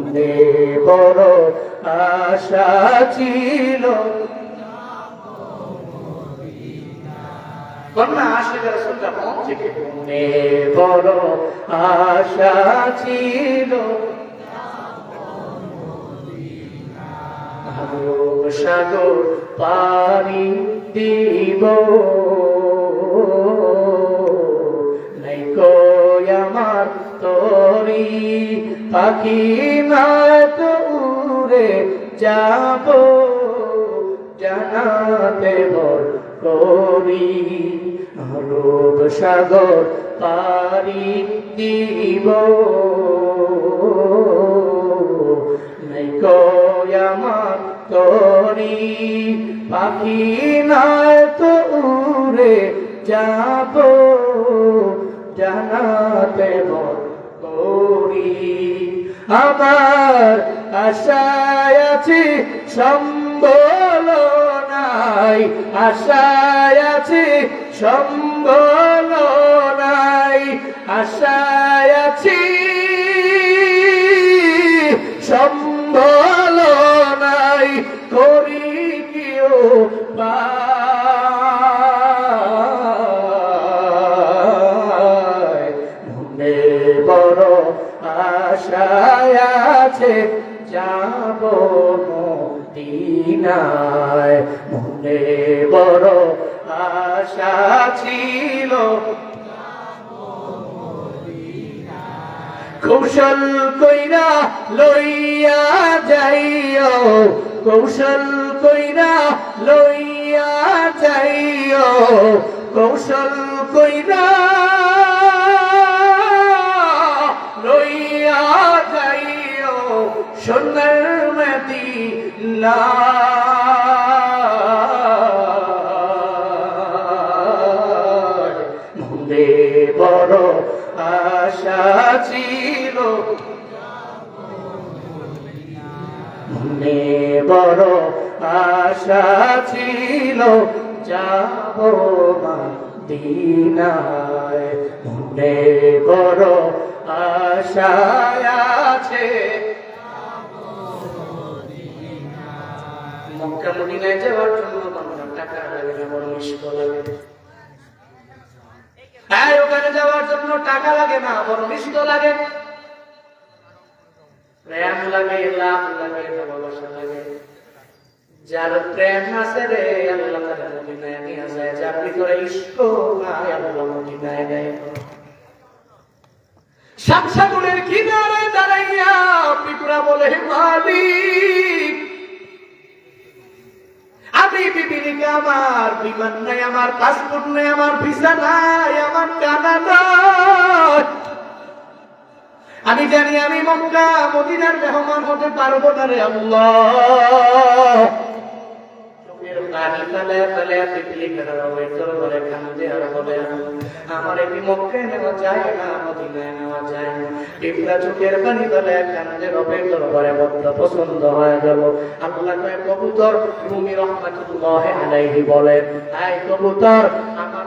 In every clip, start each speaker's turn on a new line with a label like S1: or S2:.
S1: মনে বড় আশা ছিল কন্যা। মনে বড় আশা ছিল সাগর পারি দিব নাই কই আমার তরি পাখি না তো উড়ে যাব, জানাতে বল করি রূপ সাগর পারি দিব। তরি, পাখি নয় তো উড়ে যাব, জানাতে বল করি। আমার আশায় আছি সম্বল নাই, আশায় আছি সম্বল নাই, আশায় আছি সম্বল নাই, করি কিও পায় যাব মদিনায়। মনে বড় আশা ছিল। কৌশল কইরা লইয়া যাইও, কৌশল কইরা লইয়া যাইও, কৌশল কইরা সোনার মদিনা মনে বড় আশা ছিল। মনে বড় আশা ছিল। যাব দিনায় মনে বড় আশা মক্কা মদিনায় যাওয়ার জন্য আমার টাকা লাগে না বড় মুশকিল লাগে। হ্যাঁ ওখানে যাওয়ার জন্য টাকা লাগে না, বড় মিষ্ট লাগে। প্রেম লাগে, লাভ লাগে ভালোবাসা লাগে। যার প্রেম আছে রে, আল্লাহ তারা মদিনায় নিয়ে যায়। যার ভিতরে ইস্ক নাই, আল্লাহ মদিনায় নেয় সাতসাগরের কিনারে দাঁড়াইয়া পিপুরা বলে মালিক আমার বিমান নাই, আমার পাসপোর্ট নাই, আমার ভিসা নাই, আমার আমি জানি আমি মক্কা, মদিনার মেহমান হতে পারব না রে আল্লাহ। খেলার হবে বলে যায় না মদিনায় যায় না। পিপলা চোখের পানি ফেলে কান্দে রবে তোর ঘরে বদ্ধ পছন্দ হয়ে গেল আল্লাহ কয়, কবুতর, রুমি রহমাতুল্লাহ আলাইহি বলেন আই কবুতর, আমার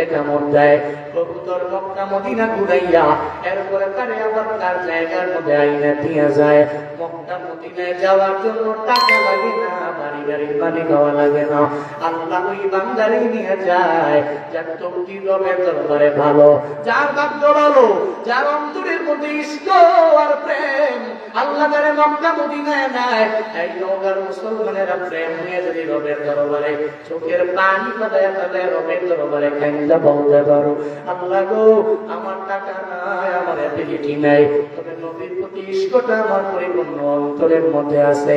S1: মধ্যে কামড় দেয়। কবুতর মক্কা মদিনা ঘুরাইয়া, এরপরে তারে আবার তার জায়গার মধ্যে আইনা দিয়ে যায়। মক্কা মদিনায় যাওয়ার জন্য টাকা লাগে না, বাড়ি গাড়ির মালিক হওয়া লাগে না। আল্লাহ ওই বান্দারে নিয়ে যায়, যার তকদি রবের দরবারে ভালো। যার ভাগ্য ভালো, যার অন্তরের মধ্যে ইষ্ট আর প্রেম মক্কা মদিনায় নাই। এই নৌকার মুসলমানেরা প্রেম নিয়ে যদি রবের দরবারে, চোখের পানি রবের দরবারে খাইন্দা বলতে পারো, আল্লাহ গো, আমার টাকা নাই, আমার এবিলিটি নাই। তবে নবীর প্রতি ইষ্টটা আমার পরিপূর্ণ অন্তরের মধ্যে আছে।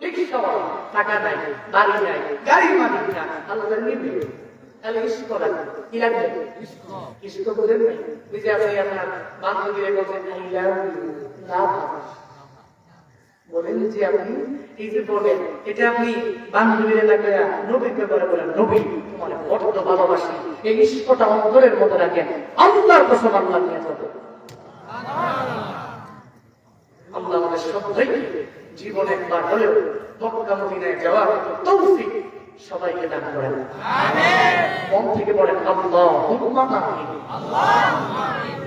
S1: রিক্সাওয়ালা টাকা নাই, বাড়ি নাই, গাড়ি মালিক না আল্লাহ নিবে। তাহলে ইস্ক করা কি লাগবে? ইস্ক। করেন নাই। ওই যে আপনি আপনার বান্ধবীরা বলছেন আই লাভ ইউ লাভ বলেন যে আপনি, এই যে বলেন, এটা আপনি বান্ধবীর এলাকায় নবীর ব্যাপারে বলেন, নবী তোমার বড্ড ভালোবাসি। এই ইস্কটা অন্তরের মধ্যে রাখেন। আল্লাহর কসম আল্লাহ নিয়ে যাবে। আল্লাহ আমাদের সবাইকে জীবনে একবার হলেও মক্কা মদিনায় যাওয়ার তৌফিক সবাইকে দান করেন। মন থেকে বলেন আল্লাহ আল্লাহ